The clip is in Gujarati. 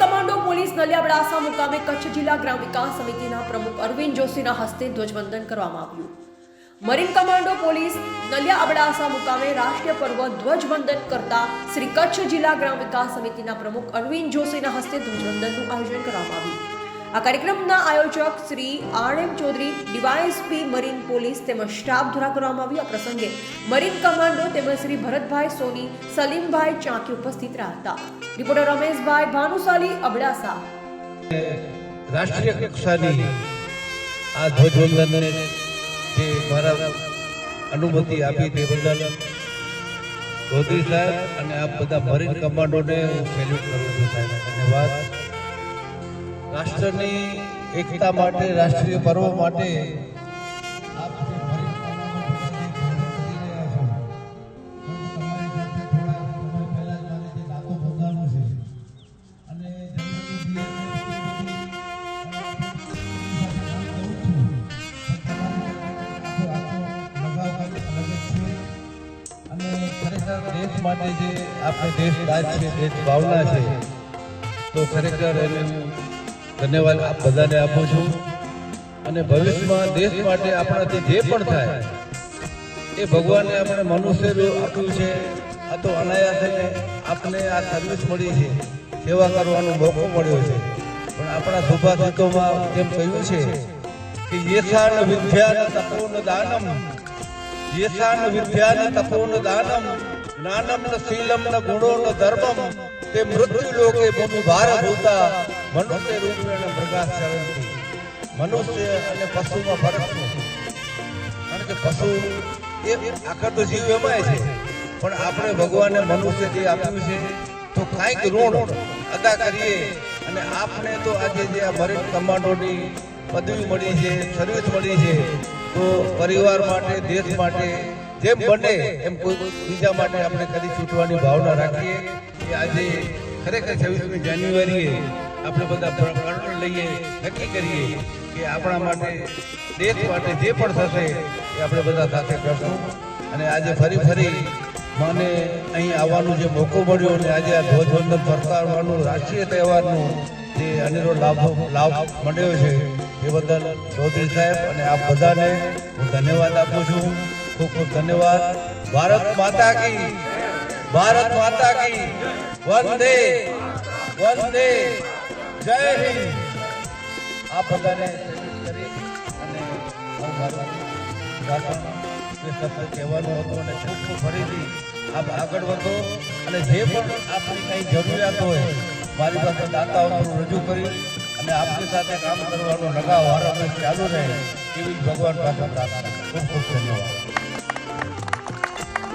કમાન્ડો પોલીસ નલિયાબડાસા મુકામે કચ્છ જિલ્લા ગ્રામ વિકાસ સમિતિના પ્રમુખ અરવિંદ જોશીના હસ્તે ધ્વજવંદન કરવામાં આવ્યું. Marine commando police Naliya Abdasa મુકામે રાષ્ટ્રીય પર્વ ધ્વજવંદન કરતા શ્રી કચ્છ જિલ્લા ગ્રામ વિકાસ સમિતિના પ્રમુખ અરવિંદ જોશીના હસ્તે ધ્વજવંદનનું આયોજન કરવામાં આવ્યું. આ કાર્યક્રમના આયોજક Shri R Chaudhari, DYSP marine police તેમજ સ્ટાફ દ્વારા કરવામાં આવ્યું. આ પ્રસંગે મરીન કમાન્ડો તેમજ શ્રી ભરતભાઈ સોની, સલીમભાઈ ચાંકી ઉપસ્થિત રહ્યા હતા. રિપોર્ટર રમેશભાઈ ભાનુશાલી, અબડાસા. રાષ્ટ્રીય કક્ષાની આ ધ્વજવંદનને જે મારા અનુમતિ આપી તે બદલ ચૌધરી સાહેબ અને આ બધા મરીન કમાન્ડોને હું સેલ્યુટ કરું છું સાહેબ. ધન્યવાદ. રાષ્ટ્રની એકતા માટે, રાષ્ટ્રીય પર્વ માટે દેશ માટે જે આપણે દેશ રાજ છે, દેશ ભાવના છે, તો ખરેખર એને ધન્યવાદ આપ બધાને આપું છું. અને ભવિષ્યમાં દેશ માટે આપણાથી જે પણ થાય, એ ભગવાને આપણે મનુષ્ય આપ્યું છે, આ તો અનાયાસે આપને આ સર્વિસ મળી છે, સેવા કરવાનો મોકો મળ્યો છે. પણ આપણા સુભાષિતોમાં જેમ કહ્યું છે કે યેથાન વિદ્યાન તપોન દાનમ યેથાન વિદ્યાન તપોન દાનમ જ્ઞાનમ ન શીલમ ન ગુણો ન ધર્મમ તે મૃત્યુ લોકે ભૂમિ ભાર ભૂતા, મનુષ્ય રૂપેણ પ્રકાશ ચરણથી મનુષ્ય અને પશુમાં ફરક નથી કારણ કે પશુ એ આખર તો જીવ એમાં છે. પણ આપણે ભગવાને મનુષ્ય જે આપ્યું છે, તો કાંઈક ઋણ અદા કરીએ અને આપણે તો આજે જે આ મરીન કમાન્ડોની પદવી મળી છે સર્વિસ મળી છે, તો પરિવાર માટે, દેશ માટે જેમ બને, એમ કોઈ બીજા માટે આપણે કદી છૂટવાની ભાવના રાખીએ કે આજે ખરેખર છવ્વીસમી જાન્યુઆરીએ આપણે બધા પ્રકરણ લઈએ, નક્કી કરીએ કે આપણા માટે દેશ માટે જે પણ થશે એ આપણે બધા સાથે કરશું. અને આજે ફરી ફરી મને અહીં આવવાનો જે મોકો મળ્યો અને આજે આ ધ્વજવંદન ફરકાવવાનું રાષ્ટ્રીય તહેવારનું જે અનેરો લાભ લાભ મળ્યો છે, એ બદલ ચૌધરી સાહેબ અને આપ બધાને હું ધન્યવાદ આપું છું. ખૂબ ખૂબ ધન્યવાદ. ભારત માતા કી. ભારત માતા કી. વંદે. વંદે. જય હિન્દ. આ બધાને કરી અને કહેવાનું હતું અને ખૂબ ખૂબ ફરીથી આપ આગળ વધો અને જે પણ આપની કંઈ જરૂરિયાત હોય, મારી પાસે દાતાઓનું રજૂ કરી અને આપની સાથે કામ કરવાનો લગાવ વારંવાર ચાલુ રહે, એવી ભગવાન પાસે પ્રાર્થના ખૂબ ખૂબ ધન્યવાદ.